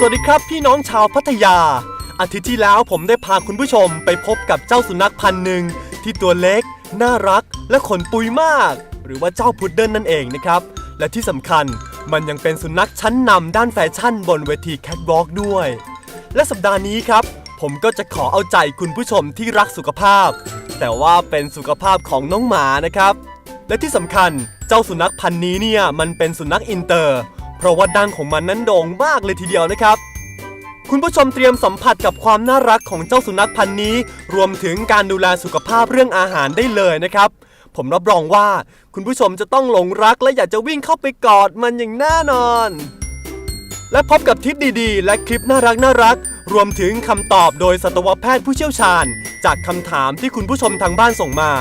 สวัสดีครับพี่น้องชาวพัทยา อาทิตย์ที่แล้วผมได้พาคุณผู้ชมไปพบกับเจ้าสุนัขพันธุ์หนึ่งที่ตัวเล็ก น่ารัก และขนปุยมาก หรือว่าเจ้าพุดเดิ้ลนั่นเองนะครับ และที่สำคัญมันยังเป็นสุนัขชั้นนำด้านแฟชั่นบนเวทีแคทวอล์กด้วย และสัปดาห์นี้ครับ ผมก็จะขอเอาใจคุณผู้ชมที่รักสุขภาพ แต่ว่าเป็นสุขภาพของน้องหมานะครับ และที่สำคัญเจ้าสุนัขพันธุ์นี้เนี่ยมันเป็นสุนัขอินเตอร์ เพราะว่าดังของมันนั้นโด่งมากเลยทีเดียวนะครับ คุณผู้ชมเตรียมสัมผัสกับความน่ารักของเจ้าสุนัขพันธุ์นี้ รวมถึงการดูแลสุขภาพเรื่องอาหารได้เลยนะครับ ผมรับรองว่าคุณผู้ชมจะต้องหลงรักและอยากจะวิ่งเข้าไปกอดมันอย่างแน่นอน และพบกับทิปดีๆ และคลิปน่ารักน่ารักรวมถึงคำตอบโดยสัตวแพทย์ผู้เชี่ยวชาญ จากคำถามที่คุณผู้ชมทางบ้านส่งมา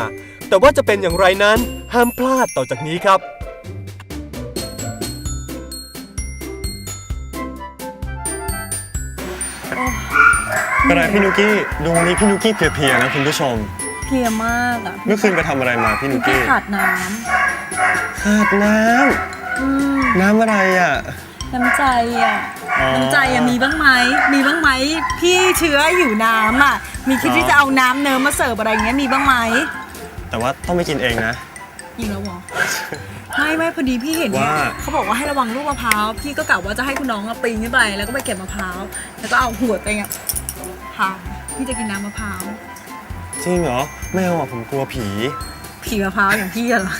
แต่ว่าจะเป็นอย่างไรนั้นห้ามพลาดต่อจากนี้ครับ เป็นไรพี่นุกกี้ดูวันนี้พี่นุกกี้เพลียๆนะคุณผู้ชม เพลียมากอะเมื่อคืนไปทำอะไรมาพี่นุกพี่กี้ขาดน้ขาดน้ำอืมำน้ำอะไรอะ น้ำใจอะ อ๋อ น้ำใจอะมีบ้างไหม มีบ้างไหมพี่เชื้ออยู่น้ำอะ มีคิดอ๋อที่จะเอาน้ำเนิมมาเสิร์ฟอะไรอย่างเงี้ยมีบ้างไหมแต่ว่าต้องไม่กินเองนะ ยิงแล้วเหรอ ไม่ไม่พอดีพี่เห็นเนี่ยว่า เขาบอกว่าให้ระวังลูกมะพร้าว พี่ก็กะว่าจะให้คุณน้องอะปีนขึ้นไปแล้วก็ไปเก็บมะพร้าว แล้วก็เอาหัวตัวเองอะ พาพี่จะกินน้ำมะพร้าวจริงเหรอไม่เอาอะผมกลัวผี ผีมะพร้าวอย่างพี่อะเหรอ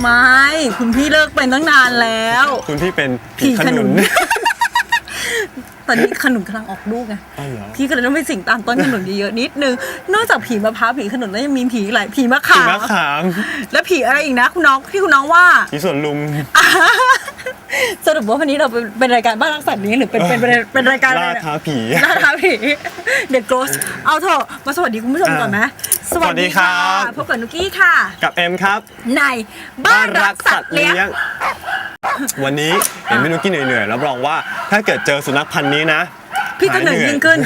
ไม่คุณพี่เลิกเป็นตั้งนานแล้ว คุณพี่เป็นผีผีขขนุนุนน ตอนนี้ขนุนกำลังออกลูกไงอ๋อเหรอ พี่ก็เลยต้องไปสิ่งตามต้นขนุนเยอะๆนิดนึง นอกจากผีมะพร้าวผีขนุนแล้วยังมีผีอีกหลายผีมะผีขามมะขามแล้วผีอะไรอีกนะคุณน้องที่คุณน้องว่า ผีสวนลุม สรุปว่าวันนี้เราเป็นเป็นรายการบ้านรักสัตว์นี้หรือเป็นเป็นเป็นเป็นรายการอะไรล่าเนี่ย ท้าผี ล่าท้าผีเด็กโกสเอาเถอะมาสวัสดีคุณผู้ชมก่อนไหมสวัสดีครับ พบกับนุกกี้ค่ะ กับเอ็มครับในบ้านรักสัตว์เลี้ยง วันนี้เห็นพี่นุกกี้เหนื่อยๆรับรองว่าถ้าเกิดเจอสุนัขพันธุ์นี้นะพี่จะเหนื่อยยิ่งขึ้น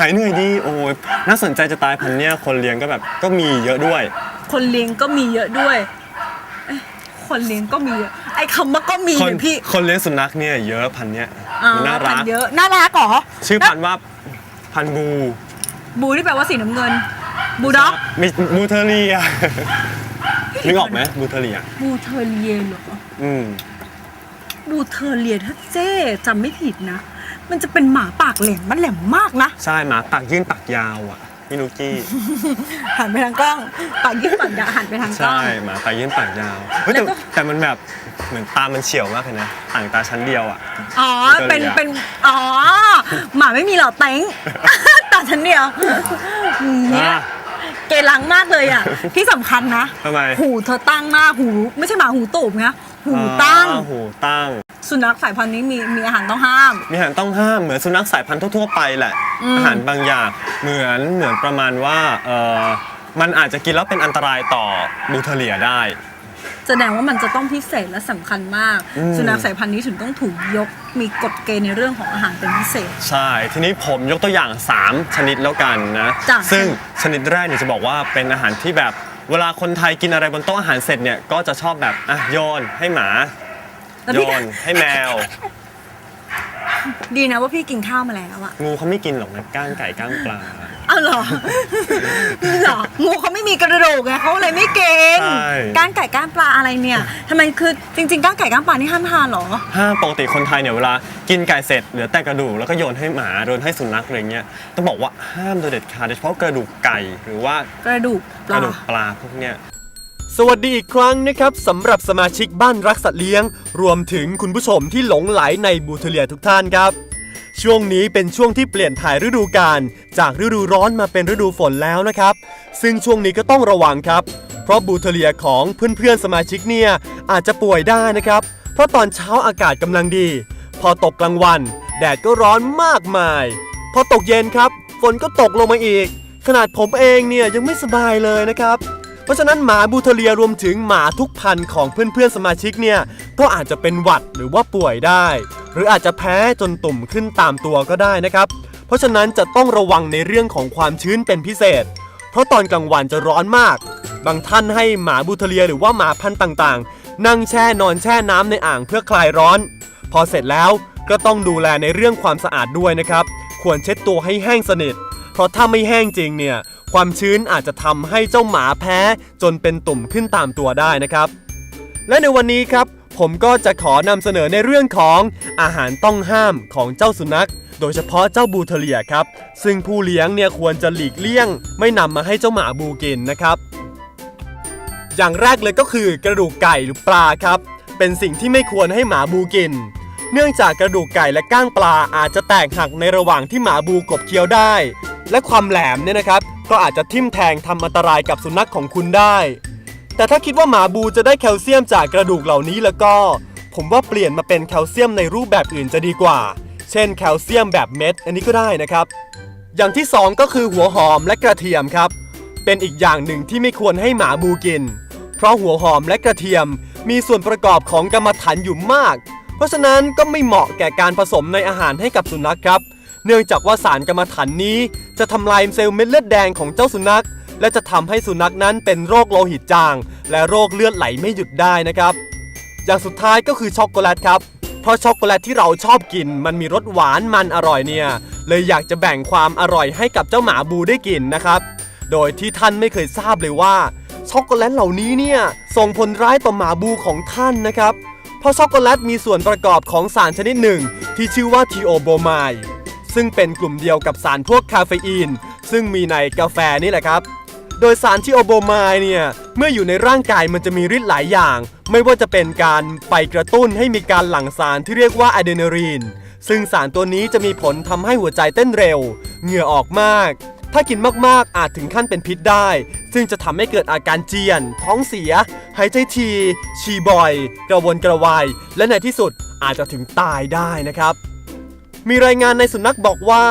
หายเหนื่อยดีโอ้ยน่าสนใจจะตายพันธุ์เนี้ยคนเลี้ยงก็แบบก็มีเยอะด้วย คนเลี้ยงก็มีเยอะด้วยเอ๊ะคนเลี้ยงก็มีเยอะไอ้คำว่าก็มีคนเนี่ยพี่คนเลี้ยงสุนัขเนี่ยเยอะพันธุ์เนี้ยอ่มันน่ารัพักนเยอะน่ารักเหรอชื่อพันธุ์ว่าพันธุ์บูบูที่แปลว่าสีน้ำเงิน บูด็อกมีบูเทอเรียนึกออกไหมบูเทอเรียบูเทอเรียเหรออืมบูเทอเรียถ้าเจ๊จำไม่ผิดนะ มันจะเป็นหมาปากแหลมมันแหลมมากนะ ใช่หมาปากยื่นปากยาวอะพี่นุกกี้ หันไปทางกล้อง ปากยืดปากยาวหันไปทางกล้อใช่ง หมาปากยื่นปากยาวเฮ้ยแต่แล้วก็ แต่มันแบบเหมือนตามันเฉียวมากเลยนะต่างตาชั้นเดียวอะ อ๋อบูเทอเรียเป็น เป็น อ๋อ หมาไม่มีหรอเต็งตาฉันเดียวเนี่ยอะเกลังมากเลยอะ ที่สำคัญนะทำไม หูเธอตั้งมากหู ไม่ใช่หมาหูตูบนะหูตั้ง อ่าหูตั้ง สุนัขสายพันธุ์นี้มีมีอาหารต้องห้าม มีอาหารต้องห้ามเหมือนสุนัขสายพันธุ์ทั่วๆไปแหละอืมอาหารบางอย่างเหมือนเหมือนประมาณว่าเออมันอาจจะกินแล้วเป็นอันตรายต่อบูเทอเรียได้ แสดงว่ามันจะต้องพิเศษและสำคัญมาก อืม สุนัขสายพันธุ์นี้ถึงต้องถูกยกมีกฎเกณฑ์ในเรื่องของอาหารเป็นพิเศษ ใช่ ทีนี้ผมยกตัวอย่าง 3 ชนิดแล้วกันนะ จ้ะ ซึ่งชนิดแรกเนี่ยจะบอกว่าเป็นอาหารที่แบบเวลาคนไทยกินอะไรบนโต๊ะอาหารเสร็จเนี่ยก็จะชอบแบบอะโยนให้หมา แล้วโยพี่นให้แมว ดีนะว่าพี่กินข้าวมาแล้วอะงูเขาไม่กินหรอกนะก้างไก่ก้างปลาอ้าวเหรอ เหรองูเขาไม่มีกระดูกไงเขาเลยไม่เก่งใช่ก้างไก่ก้างปลาอะไรเนี่ยทำไมคือจริงๆก้างไก่ก้างปลานี่ห้ามทานเหรอห้ามปกติคนไทยเนี่ยเวลากินไก่เสร็จเหลือแต่กระดูกแล้วก็โยนให้หมาโยนให้สุนัขอะไรเงี้ยต้องบอกว่าห้ามโดยเด็ดขาดโดยเฉพาะกระดูกไก่หรือว่ากระดูกปกลาระดูกปลาพวกเนี้ย สวัสดีอีกครั้งนะครับสำหรับสมาชิกบ้านรักสัตว์เลี้ยง รวมถึงคุณผู้ชมที่หลงไหลในบูเทเลียทุกท่านครับ ช่วงนี้เป็นช่วงที่เปลี่ยนถ่ายฤดูกาลจากฤดูร้อนมาเป็นฤดูฝนแล้วนะครับ ซึ่งช่วงนี้ก็ต้องระวังครับ เพราะบูเทเลียของเพื่อนๆสมาชิกเนี่ยอาจจะป่วยได้นะครับ เพราะตอนเช้าอากาศกำลังดี พอตกกลางวัน แดดก็ร้อนมากมาย พอตกเย็นครับ ฝนก็ตกลงมาอีก ขนาดผมเองเนี่ยยังไม่สบายเลยนะครับ เพราะฉะนั้นหมาบูเทเลียรวมถึงหมาทุกพันธุ์ของเพื่อนๆสมาชิกเนี่ยก็อาจจะเป็นหวัดหรือว่าป่วยได้ หรืออาจจะแพ้จนตุ่มขึ้นตามตัวก็ได้นะครับ เพราะฉะนั้นจะต้องระวังในเรื่องของความชื้นเป็นพิเศษ เพราะตอนกลางวันจะร้อนมาก บางท่านให้หมาบูเทเลียหรือว่าหมาพันธุ์ต่างๆ นั่งแช่นอนแช่น้ำในอ่างเพื่อคลายร้อน พอเสร็จแล้วก็ต้องดูแลในเรื่องความสะอาดด้วยนะครับ ควรเช็ดตัวให้แห้งสนิท เพราะถ้าไม่แห้งจริงเนี่ย ความชื้นอาจจะทำให้เจ้าหมาแพ้ จนเป็นตุ่มขึ้นตามตัวได้นะครับ และในวันนี้ครับ ผมก็จะขอนำเสนอในเรื่องของอาหารต้องห้ามของเจ้าสุนัข โดยเฉพาะเจ้าบูเทเลียครับ ซึ่งผู้เลี้ยงเนี่ยควรจะหลีกเลี่ยง ไม่นำมาให้เจ้าหมาบูกินนะครับ อย่างแรกเลยก็คือกระดูกไก่หรือปลาครับ เป็นสิ่งที่ไม่ควรให้หมาบูกินเนื่องจากกระดูกไก่และก้างปลาอาจจะแตกหักในระหว่างที่หมาบูกบเคี้ยวได้ และความแหลมเนี่ยนะครับ ก็อาจจะทิ่มแทงทำอันตรายกับสุนัขของคุณได้ แต่ถ้าคิดว่าหมาบูจะได้แคลเซียมจากกระดูกเหล่านี้แล้วก็ ผมว่าเปลี่ยนมาเป็นแคลเซียมในรูปแบบอื่นจะดีกว่า เช่นแคลเซียมแบบเม็ด อันนี้ก็ได้นะครับ อย่างที่สองก็คือหัวหอมและกระเทียมครับ เป็นอีกอย่างหนึ่งที่ไม่ควรให้หมาบูกิน เพราะหัวหอมและกระเทียมมีส่วนประกอบของกรรมฐานอยู่มาก เพราะฉะนั้นก็ไม่เหมาะแก่การผสมในอาหารให้กับสุนัขครับ เนื่องจากว่าสารกรรมฐานนี้ จะทำลายเซลล์เม็ดเลือดแดงของเจ้าสุนัข และจะทำให้สุนัขนั้นเป็นโรคโลหิตจาง และโรคเลือดไหลไม่หยุดได้นะครับ อย่างสุดท้ายก็คือช็อกโกแลตครับเพราะช็อกโกแลตที่เราชอบกิน มันมีรสหวานมันอร่อยเนี่ยเลยอยากจะแบ่งความอร่อยให้กับเจ้าหมาบูได้กินนะครับ โดยที่ท่านไม่เคยทราบเลยว่าช็อกโกแลตเหล่านี้เนี่ยส่งผลร้ายต่อหมาบูของท่านนะครับ เพราะช็อกโกแลตมีส่วนประกอบของสารชนิดหนึ่ง ที่ชื่อว่าทีโอโบไมด์ ซึ่งเป็นกลุ่มเดียวกับสารพวกคาเฟอีน ซึ่งมีในกาแฟนี่แหละครับ โดยสารที่โอโบไมด์เนี่ย เมื่ออยู่ในร่างกายมันจะมีฤทธิ์หลายอย่าง ไม่ว่าจะเป็นการไปกระตุ้นให้มีการหลั่งสารที่เรียกว่าอะดรีนาลีนซึ่งสารตัวนี้จะมีผลทำให้หัวใจเต้นเร็ว เหงื่อออกมาก ถ้ากินมากๆอาจถึงขั้นเป็นพิษได้ ซึ่งจะทำให้เกิดอาการเจียน ท้องเสีย หายใจทีฉี่บ่อย กระวนกระวาย และในที่สุดอาจจะถึงตายได้นะครับ มีรายงานในสุนัขบอกว่า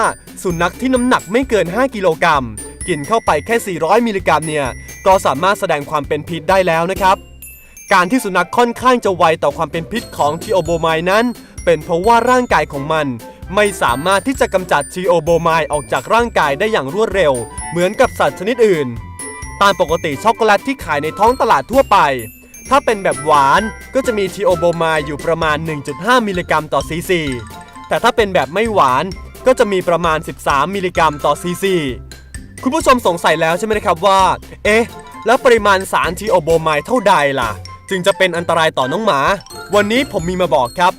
สุนัขที่น้ำหนักไม่เกิน 5 กิโลกรัมกินเข้าไปแค่ 400 มิลลิกรัมเนี่ย ก็สามารถแสดงความเป็นพิษได้แล้วนะครับ การที่สุนัขค่อนข้างจะไวต่อความเป็นพิษของทีโอโบไมนั้น เป็นเพราะว่าร่างกายของมันไม่สามารถที่จะกำจัดทีโอโบไมออกจากร่างกายได้อย่างรวดเร็ว เหมือนกับสัตว์ชนิดอื่น ตามปกติช็อกโกแลตที่ขายในท้องตลาดทั่วไป ถ้าเป็นแบบหวานก็จะมีทีโอโบไมอยู่ประมาณ 1.5 มิลลิกรัมต่อซีซี แต่ถ้าเป็นแบบไม่หวานก็จะมีประมาณ 13 มิลลิกรัมต่อซีซี คุณผู้ชมสงสัยแล้วใช่ไหมครับว่า เอ๊ะ แล้วปริมาณสารทีโอโบไมด์เท่าใดล่ะ จึงจะเป็นอันตรายต่อน้องหมา วันนี้ผมมีมาบอกครับ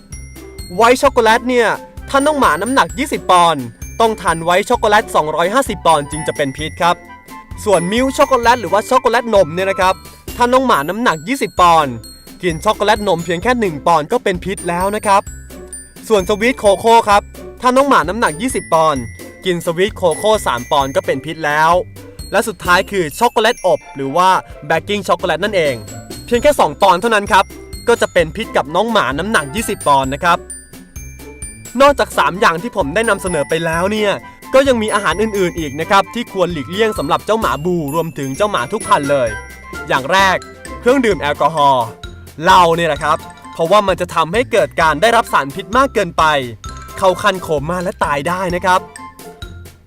ไวท์ช็อกโกแลตเนี่ยถ้าน้องหมาน้ำหนัก 20 ปอนด์ต้องทานไวท์ช็อกโกแลต 250 ปอนด์จึงจะเป็นพิษครับ ส่วนมิลช็อกโกแลตหรือว่าช็อกโกแลตนมเนี่ยนะครับถ้าน้องหมาน้ำหนัก 20 ปอนด์กินช็อกโกแลตนมเพียงแค่ 1 ปอนด์ก็เป็นพิษแล้วนะครับ ส่วนสวีทโคโค่ครับ ถ้าน้องหมาน้ำหนัก 20 ปอนด์กินสวีทโคโค่ 3 ปอนด์ก็เป็นพิษแล้ว และสุดท้ายคือช็อกโกแลตอบ หรือว่าแบกกิ้งช็อกโกแลตนั่นเอง เพียงแค่ 2 ปอนด์เท่านั้นครับ ก็จะเป็นพิษกับน้องหมาน้ำหนัก 20 ปอนด์นะครับ นอกจาก 3 อย่างที่ผมได้นำเสนอไปแล้วเนี่ยก็ยังมีอาหารอื่นๆอีกนะครับที่ควรหลีกเลี่ยงสำหรับเจ้าหมาบูรวมถึงเจ้าหมาทุกพันเลย อย่างแรก เครื่องดื่มแอลกอฮอล์เหล้าเนี่ยแหละครับ เพราะว่ามันจะทำให้เกิดการได้รับสารพิษมากเกินไป เข้าคันโคม่าและตายได้นะครับ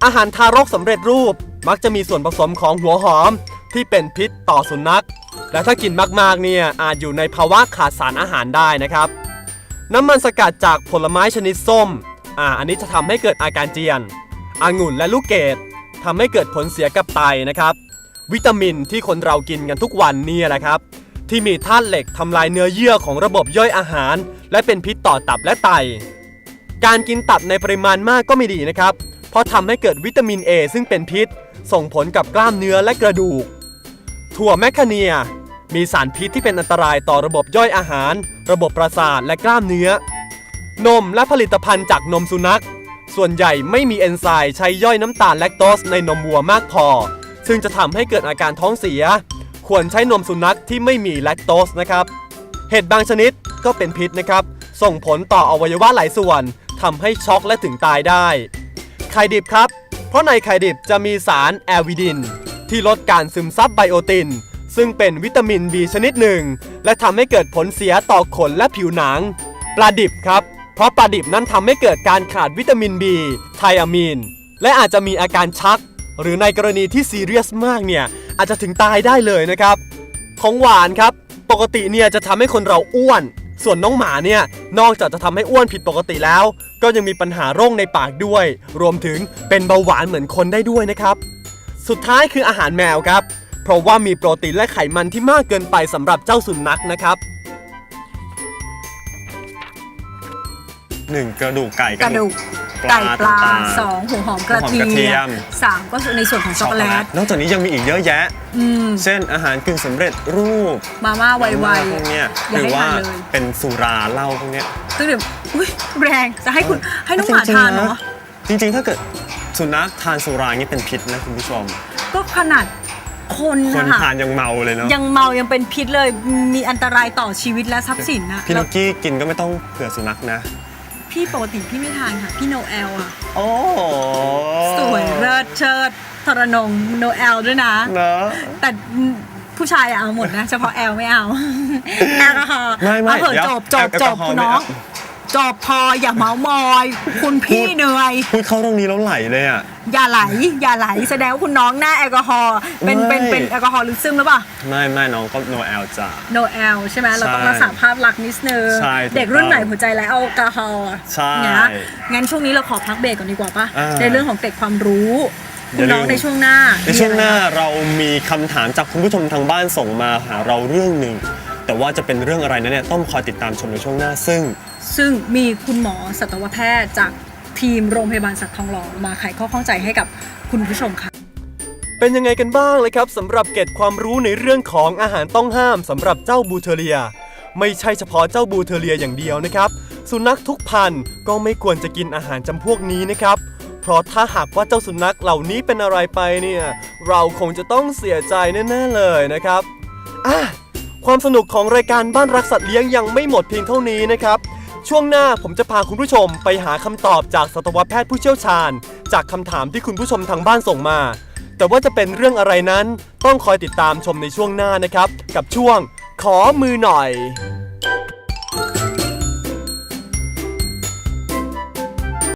อาหารทารกสำเร็จรูปมักจะมีส่วนผสมของหัวหอมที่เป็นพิษต่อสุนัข และถ้ากินมากๆเนี่ยอาจอยู่ในภาวะขาดสารอาหารได้นะครับ น้ำมันสกัดจากผลไม้ชนิดส้ม อ่า อันนี้จะทำให้เกิดอาการเจียนองุ่นและลูกเกดทำให้เกิดผลเสียกับไตนะครับ วิตามินที่คนเรากินกันทุกวันนี่แหละครับ ที่มีธาตุเหล็กทำลายเนื้อเยื่อของระบบย่อยอาหาร และเป็นพิษต่อตับและไต การกินตับในปริมาณมากก็ไม่ดีนะครับ เพราะทำให้เกิดวิตามิน A ซึ่งเป็นพิษ ส่งผลกับกล้ามเนื้อและกระดูก ถั่วแมคคาเนีย มีสารพิษที่เป็นอันตรายต่อระบบย่อยอาหาร ระบบประสาทและกล้ามเนื้อ นมและผลิตภัณฑ์จากนมสุนัข ส่วนใหญ่ไม่มีเอนไซม์ใช้ย่อยน้ำตาลแลคโตสในนมวัวมากพอ ซึ่งจะทำให้เกิดอาการท้องเสีย ควรใช้นมสุนัขที่ไม่มีแลคโตสนะครับ เห็ดบางชนิดก็เป็นพิษนะครับ ส่งผลต่ออวัยวะหลายส่วนทำให้ช็อกและถึงตายได้ ไข่ดิบครับ เพราะในไข่ดิบจะมีสารแอลวิดิน ที่ลดการซึมซับไบโอติน ซึ่งเป็นวิตามิน B ชนิดหนึ่ง และทำให้เกิดผลเสียต่อขนและผิวหนัง ปลาดิบครับ เพราะปลาดิบนั้นทำให้เกิดการขาดวิตามิน B ไทอะมีน และอาจจะมีอาการชัก หรือในกรณีที่ซีเรียสมากเนี่ย อาจจะถึงตายได้เลยนะครับ ของหวานครับ ปกติเนี่ยจะทำให้คนเราอ้วน ส่วนน้องหมาเนี่ยนอกจากจะทำให้อ้วนผิดปกติแล้ว ก็ยังมีปัญหาโรคในปากด้วย รวมถึงเป็นเบาหวานเหมือนคนได้ด้วยนะครับ สุดท้ายคืออาหารแมวครับ เพราะว่ามีโปรตีนและไขมันที่มากเกินไปสำหรับเจ้าสุนัขนะครับหนึ่งกระดูกไก่กระดูกป ไก่ลาปลาต่างๆ สองหัวหอมกระหัวหอมกระเทีเทียยม มสามก็คือในส่วนของช็อกโกแลตนอกจากนี้ยังมีอีกเยอะแยะ อืมเช่นอาหารกึ่งสำเร็จรูปมาม่าไวมาม่าพวกเนี้ยๆหอย่ารือให้ว่าทานเลยเป็นสุราเหล้าพวกเนี้ยซึ่งเดี๋ยวอุ้ยแรงจะให้คุณให้น้องหมาจริงๆทานเหรอ จริงๆ ถ้าเกิดสุนัขทานสุรานี่เป็นพิษนะคุณผู้ชม ก็ขนาดคนคนนะคะทานยังเมาเลยเนาะยังเมายังเป็นพิษเลยมีอันตรายต่อชีวิตและทรัพย์สินนะพี่แล้นุวกกี้กินก็ไม่ต้องเผื่อสุนัขนะ พี่ปกติพี่ไม่ทานค่ะ พี่โนแอลอะโอ้สวยเลิศเชิดทรนงโนแอลด้วยนะ เนาะแต่ผู้ชายอะเอาหมดนะ เฉพาะแอลไม่เอา แอลกอฮอล์ไม่ไม่เอาเถอะเดี๋ยวจบจบแอลจกอบฮอล์คุณไม่น้องเอา จบพออย่าเมามอย คุณพี่เหนื่อย พูดเข้าเรื่องนี้แล้วไหลเลยอะ อย่าไหล อย่าไหลแสดงว่าคุณน้องหน้าแอลกอฮอล์เป็นเป็นไม่เป็นแอลกอฮอล์ลึกซึมหรือเปล่า ไม่ไม่น้องก็โนแอลจ้ะ no L ใช่ไหมเราต้องใช่รักษาภาพลักษณ์นิดนึง ใช่ถูกเด็กรุ่นต้องใหม่หัวใจไร้แอลกอฮอล์ใช่นะงั้นช่วงนี้เราขอพักเบรกก่อนดีกว่าปะอ่า ในเรื่องของเกร็ดความรู้อคุย่าณลืมน้องในช่วงหน้าในช่วงหน้ามีอะไรเรามีคำถามจากคุณผู้ชมทางบ้านส่งมาหาเราเรื่องหนึ่ง แต่ว่าจะเป็นเรื่องอะไรนั้นเนี่ยต้องคอยติดตามชมในช่วงหน้า ซึ่ง ซึ่งมีคุณหมอสัตวแพทย์จากทีมโรงพยาบาลสัตว์ทองหล่อมาไขข้อข้องใจให้กับคุณผู้ชมค่ะ เป็นยังไงกันบ้างเลยครับสำหรับเกร็ดความรู้ในเรื่องของอาหารต้องห้ามสำหรับเจ้าบูเทเรีย ไม่ใช่เฉพาะเจ้าบูเทเรียอย่างเดียวนะครับ สุนัขทุกพันธุ์ก็ไม่ควรจะกินอาหารจำพวกนี้นะครับเพราะถ้าหากว่าเจ้าสุนัขเหล่านี้เป็นอะไรไปเนี่ย เราคงจะต้องเสียใจแน่ๆเลยนะครับอะความสนุกของรายการบ้านรักสัตว์เลี้ยงยังไม่หมดเพียงเท่านี้นะครับ ช่วงหน้าผมจะพาคุณผู้ชมไปหาคำตอบจากสัตวแพทย์ผู้เชี่ยวชาญ จากคำถามที่คุณผู้ชมทางบ้านส่งมา แต่ว่าจะเป็นเรื่องอะไรนั้น ต้องคอยติดตามชมในช่วงหน้านะครับ กับช่วงขอมือหน่อย